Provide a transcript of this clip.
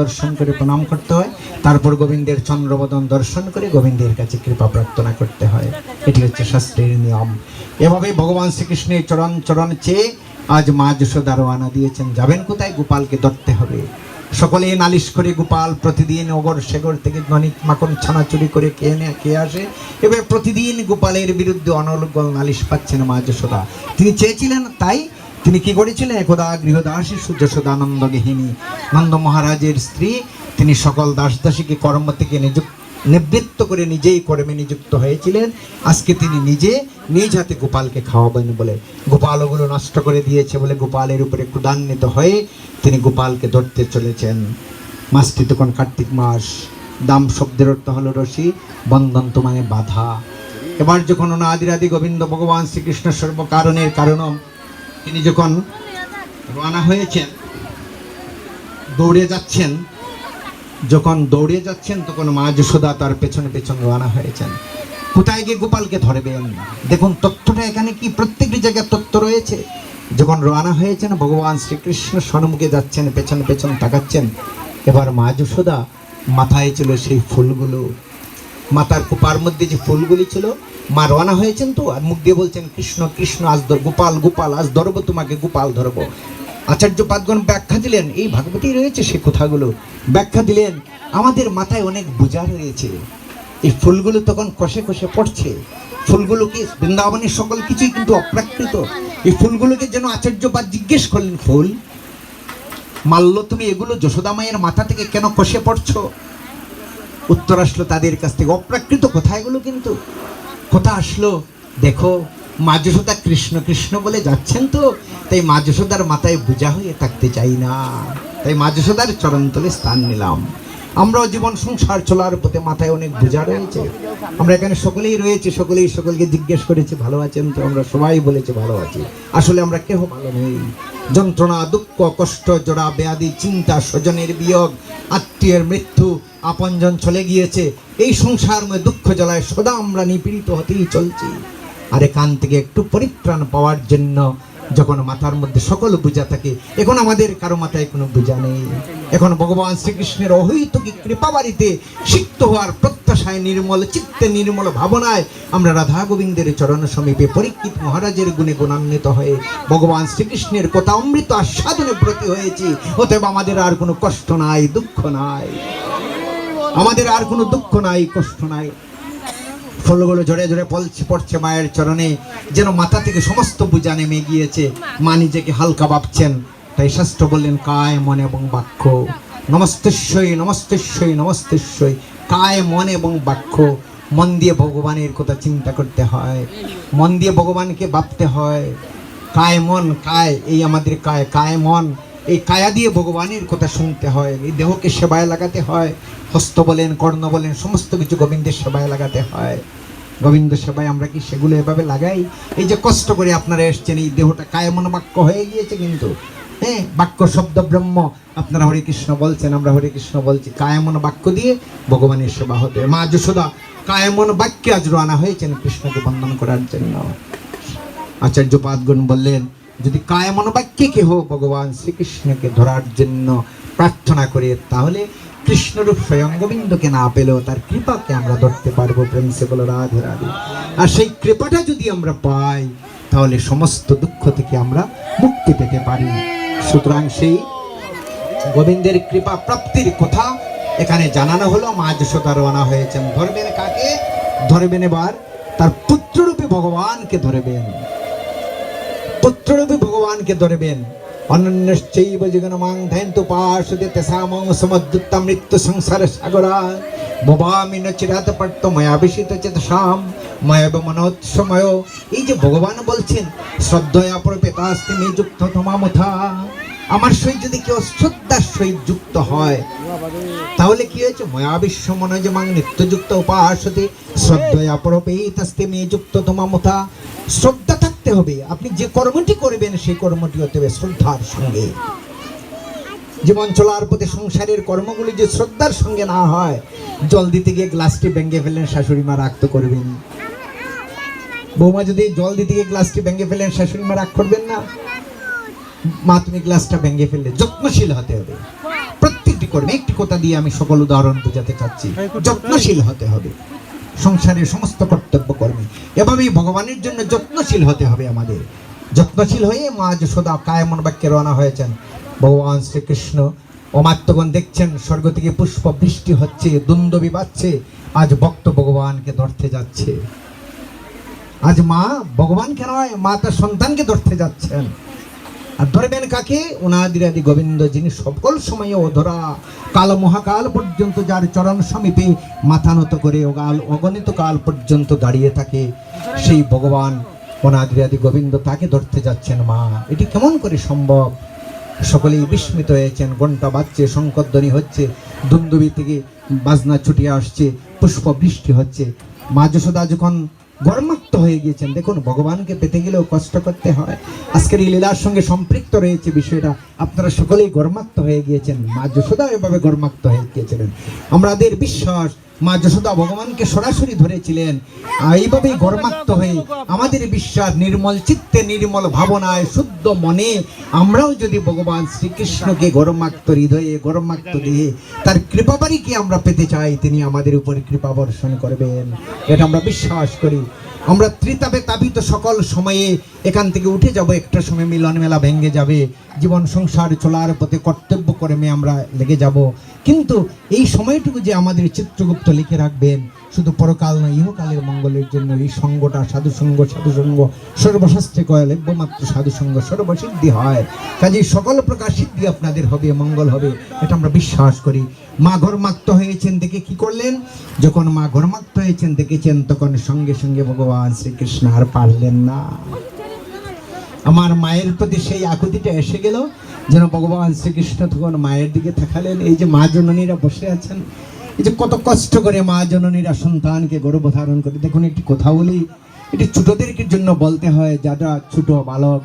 দর্শন করে প্রণাম করতে হয়। তারপর গোবিন্দের চন্দ্রবদন দর্শন করে গোবিন্দের কাছে কৃপা প্রার্থনা করতে হয়। এটি হচ্ছে শাস্ত্রের নিয়ম। এভাবে ভগবান শ্রীকৃষ্ণের চরণ চরণ চেয়ে আজ মা যশোদা রওনা দিয়েছেন, যাবেন কোথায়? গোপালকে ধরতে হবে। সকলে নালিশ করে গোপাল প্রতিদিন অগর সেগর থেকে ধনিক মাখন ছানা চুরি করে খেয়ে নেয়, খেয়ে আসে। এবার প্রতিদিন গোপালের বিরুদ্ধে অনর্গল নালিশ পাচ্ছেন মা যশোদা। তিনি চেয়েছিলেন তাই তিনি কি করেছিলেন? একদা গৃহদাসী সূর্যসদানন্দ গৃহিণী নন্দ মহারাজের স্ত্রী। তিনি সকল দাস দাসীকে কর্ম থেকে নিযুক্ত নিবৃত্ত করে নিজেই কর্মে নিযুক্ত হয়েছিলেন। আজকে তিনি নিজে নিজ হাতে গোপালকে খাওয়াবেন বলে। গোপাল ওগুলো নষ্ট করে দিয়েছে বলে গোপালের উপরে ক্রুদান্বিত হয়ে তিনি গোপালকে ধরতে চলেছেন। মাসটি তখন কার্তিক মাস, দাম শব্দের অর্থ হলো রশি, বন্ধন তোমায় বাধা। এবার যখন অনাদিরাদি গোবিন্দ ভগবান শ্রীকৃষ্ণ সর্বকারণের কারণম তিনি যখন রওনা হয়েছেন, দৌড়ে যাচ্ছেন, যখন দৌড়ে যাচ্ছেন, তখন মা যশোদা তার পেছনে পেছনে রওনা হয়েছেন। কোথায় গিয়ে গোপালকে ধরবেন? দেখুন তথ্যটা এখানে কি? প্রত্যেকটি জায়গায় তথ্য রয়েছে। যখন রওনা হয়েছেন, ভগবান শ্রীকৃষ্ণ সন্মুখে যাচ্ছেন, পেছনে পেছনে তাকাচ্ছেন। এবার মা যশোদা মাথায় ছিল সেই ফুলগুলো। মাতার কুপার মধ্যে যে ফুলগুলি ছিল, মা রওনা হয়েছেন তো, আর মুখ দিয়ে বলছেন, কৃষ্ণ কৃষ্ণ, আজ ধর, গোপাল গোপাল, আজ ধরবো তোমাকে, গোপাল ধরবো। আচার্য পাদগণ ব্যাখ্যা দিলেন, এই ভাগবতী রয়েছে সে কথাগুলো। ব্যাখ্যা দিলেন, আমাদের মাথায় অনেক বোঝা রয়েছে। এই ফুলগুলো তখন কষে কষে পড়ছে। ফুলগুলোকে বৃন্দাবনের সকল কিছুই কিন্তু অপ্রাকৃত। এই ফুলগুলোকে যেন আচার্যপাদ জিজ্ঞেস করলেন, ফুল, মাল্য তুমি এগুলো যশোদা মায়ের মাথা থেকে কেন কষে পড়ছো? উত্তর আসলো তাদের কাছ থেকে। অপ্রাকৃত কথা এগুলো কিন্তু। কথা আসলো, দেখো, মা যশোদা কৃষ্ণ কৃষ্ণ বলে যাচ্ছেন তো, তাই মা যশোদার মাথায় বোঝা হয়ে থাকতে চাই না। তাই মা যশোদার চরণতলে স্থান নিলাম। আমরাও জীবন সংসার চলার পথে মাথায় অনেক বোঝা রয়েছে। আমরা এখানে সকলেই রয়েছে, সকলেই সকলকে জিজ্ঞেস করেছি, ভালো আছেন তো? আমরা সবাই বলেছি, ভালো আছি। আসলে আমরা কেহ ভালো নেই। যন্ত্রণা, দুঃখ, কষ্ট, জোড়া ব্যাধি চিন্তা, স্বজনের বিয়োগ, আত্মীয়ের মৃত্যু, আপনজন চলে গিয়েছে। এই সংসারময় দুঃখ জ্বালায় সদা আমরা নিপীড়িত হতেই চলছি। আর এখান থেকে একটু পরিত্রাণ পাওয়ার জন্য যখন মাথার মধ্যে সকল বোঝা থাকে, এখন আমাদের কারও মাথায় কোনো বোঝা নেই। এখন ভগবান শ্রীকৃষ্ণের অহৈতুকী কৃপা বাড়িতে সিক্ত হওয়ার প্রত্যাশায় নির্মল চিত্তে নির্মল ভাবনায় আমরা রাধা গোবিন্দের চরণ সমীপে পরীক্ষিত মহারাজের গুণে গুণান্বিত হয়ে ভগবান শ্রীকৃষ্ণের কথা অমৃত আস্বাদনে ব্রতী হয়েছি। অতএব আমাদের আর কোনো কষ্ট নাই, দুঃখ নাই। আমাদের আর কোনো দুঃখ নাই, কষ্ট নাই। ফুলগুলো ঝরে ঝরে পলছে, পড়ছে মায়ের চরণে। যেন মাথা থেকে সমস্ত বোঝা নেমে গিয়েছে মা নিজেকে হালকা ভাবছেন। তাই শাস্ত্র বললেন, কায় মন এবং বাক্য। নমস্তেশ্বই নমস্তেশ্বই নমস্তেশ্বই কায় মন এবং বাক্য। মন দিয়ে ভগবানের কথা চিন্তা করতে হয়। মন দিয়ে ভগবানকে ভাবতে হয়। কায় মন, কায়, এই আমাদের কায়। কায় মন। এই কায়া দিয়ে ভগবানের কথা শুনতে হয়, এই দেহকে সেবায় লাগাতে হয়, হস্ত বলেন, কর্ণ বলেন, সমস্ত কিছু গোবিন্দের সেবায় লাগাতে হয়। গোবিন্দ সেবায় আমরা কি সেগুলো এভাবে লাগাই? এই যে কষ্ট করে আপনারা এসছেন, এই দেহটা কায় মন বাক্য হয়ে গিয়েছে কিন্তু। হ্যাঁ বাক্য, শব্দ, ব্রহ্ম, আপনারা হরে কৃষ্ণ বলছেন, আমরা হরে কৃষ্ণ বলছি। কায়মন বাক্য দিয়ে ভগবানের সেবা হতে মা যশোদা কায়মন বাক্যে আজ রানা হয়েছেন কৃষ্ণকে বন্দন করার জন্য। আচার্য পাদগুণ বললেন যদি কায় মনোবাক্যে কেহ ভগবান শ্রীকৃষ্ণকে ধরার জন্য প্রার্থনা করে, তাহলে কৃষ্ণরূপ স্বয়ং গোবিন্দকে না পেলেও তার কৃপাকে আমরা ধরতে পারব প্রিন্সিপাল রাধে রাধে। আর সেই কৃপাটা যদি আমরা পাই, তাহলে সমস্ত দুঃখ থেকে আমরা মুক্তি পেতে পারি। সুতরাং সেই গোবিন্দের কৃপা প্রাপ্তির কথা এখানে জানানো হলো। মা যশোদা রওনা হয়েছেন। ধরবেন কাকে? ধরবেন এবার তার পুত্ররূপে ভগবানকে ধরবেন। পুত্ররূপে ভগবানকে ধরবেন অনন্যশ্চৈব জীবনমাং ধ্যান্ত পার্শ্বদে তেসামং সমুদ্রুত্তা মৃত্যু সংসার সাগরা ভবামি ন চিরাত পট্ট ময়াভিষিত চেতসাম ময়ব মনোৎসময় এই যে ভগবান বলছেন শ্রদ্ধয়া প্রপেতাস্তি মে যুক্ত তোমামথা আমার সহিত যদি কেউ শ্রদ্ধার সহিত যুক্ত হয় তাহলে কি হয়েছে ময়াবিশ্ব মনোজমাং নিত্যযুক্ত উপাসতে শ্রদ্ধয়া পরপেতাস্তে মে যুক্ত তোমামথা শ্রদ্ধা থাকতে হবে। আপনি যে কর্মটি করবেন সেই কর্মটি হতে হবে শ্রদ্ধার সঙ্গে। জীবন চলার পথে সংসারের কর্মগুলি যে শ্রদ্ধার সঙ্গে না হয় জল দিতে গিয়ে গ্লাসটি ভেঙে ফেললেন শাশুড়ি মা রাগ তো করবেন। বৌমা যদি জল দিতে গিয়ে গ্লাসটি ভেঙে ফেলেন শাশুড়ি মা রাগ করবেন না। মা তুমি গ্লাসটা ভেঙে ফেললে যত্নশীল হতে হবে। প্রত্যেক প্রতিটি কর্মে একটি কথা দিয়ে আমি সকল উদাহরণ বোঝাতে চাচ্ছি। যত্নশীল হতে হবে। সংসারের সমস্ত কর্তব্য কর্মে। এভাবেই ভগবানের জন্য যত্নশীল হতে হবে আমাদের। যত্নশীল হয়ে মা যশোদা কায়মন বাক্যে রওনা হয়েছেন। ভগবান শ্রীকৃষ্ণ অমাত্যগণ দেখছেন, স্বর্গ থেকে পুষ্প বৃষ্টি হচ্ছে দুন্দবি বাজছে আজ ভক্ত ভগবানকে ধরতে যাচ্ছে। আজ মা ভগবানকে নয়, মা তার সন্তানকে ধরতে যাচ্ছেন। আর ধরবেন কাকে? উনাদিরাদি গোবিন্দ যিনি সকল সময়ে অধরা, কাল মহাকাল পর্যন্ত যার চরণ সমীপে মাথা নত করে অগাল অগণিত কাল পর্যন্ত দাঁড়িয়ে থাকে, সেই ভগবান অনাদিরাদি গোবিন্দ তাকে ধরতে যাচ্ছেন মা। এটি কেমন করে সম্ভব? সকলেই বিস্মিত হয়েছেন ঘণ্টা বাজছে, শঙ্করধ্বনি হচ্ছে দুন্দুবি থেকে বাজনা ছুটিয়ে আসছে, পুষ্প বৃষ্টি হচ্ছে। মা যশোদা যখন গর্মাক্ত হয়ে গিয়েছেন। দেখুন, ভগবানকে পেতে গেলেও কষ্ট করতে হয়। আজকের এই লীলার সঙ্গে সম্পৃক্ত রয়েছে বিষয়টা। আপনারা সকলেই গর্মাক্ত হয়ে গিয়েছেন। মা যশোদা এভাবে গর্মাক্ত হয়ে গিয়েছিলেন। আমাদের বিশ্বাস মা যশোদা ভগবানকে সরাসরি ধরেছিলেন। এইভাবেই গর্মাক্ত হয়ে আমাদের বিশ্বাস নির্মল চিত্তে নির্মল ভাবনায় শুদ্ধ মনে আমরাও যদি ভগবান শ্রীকৃষ্ণকে গর্মাক্ত হৃদয়ে গর্মাক্ত দিয়ে তার কৃপাবারিকে আমরা পেতে চাই, তিনি আমাদের উপরে কৃপা বর্ষণ করবেন। এটা আমরা বিশ্বাস করি। আমরা ত্রিতাপে তাপিত সকল সময়ে এখান থেকে উঠে যাব। একটা সময় মিলন মেলা ভেঙে যাবে। জীবন সংসার চলার পথে কর্তব্য কর্মে আমরা লেগে যাব। কিন্তু এই সময়টুকু যে আমাদের চিত্রগুপ্ত লিখে রাখবেন শুধু পরকাল নয়, ইহকালের মঙ্গলের জন্য এই সঙ্গটা সাধুসঙ্গ সাধুসঙ্গ সর্বশাস্ত্রে কয় মাত্র সাধুসঙ্গ সর্বসিদ্ধি হয়। কাজে সকল প্রকার সিদ্ধি আপনাদের হবে, মঙ্গল হবে, এটা আমরা বিশ্বাস করি। মা ঘরমাক্ত হয়েছেন দেখে কি করলেন? যখন মা ঘরমাক্ত হয়েছেন দেখেছেন, তখন সঙ্গে সঙ্গে ভগবান শ্রীকৃষ্ণ আর পারলেন না। আমার মায়ের প্রতি সেই আকুতিটা এসে গেল, যেন ভগবান শ্রীকৃষ্ণ তখন মায়ের দিকে তাকালেন। এই যে মা জননীরা বসে আছেন এই যে কত কষ্ট করে মা জননীরা সন্তানকে গর্ভধারণ করে। দেখুন, একটি কথা বলি, এটি ছোটদেরকে জন্য বলতে হয়, যারা ছোট বালক।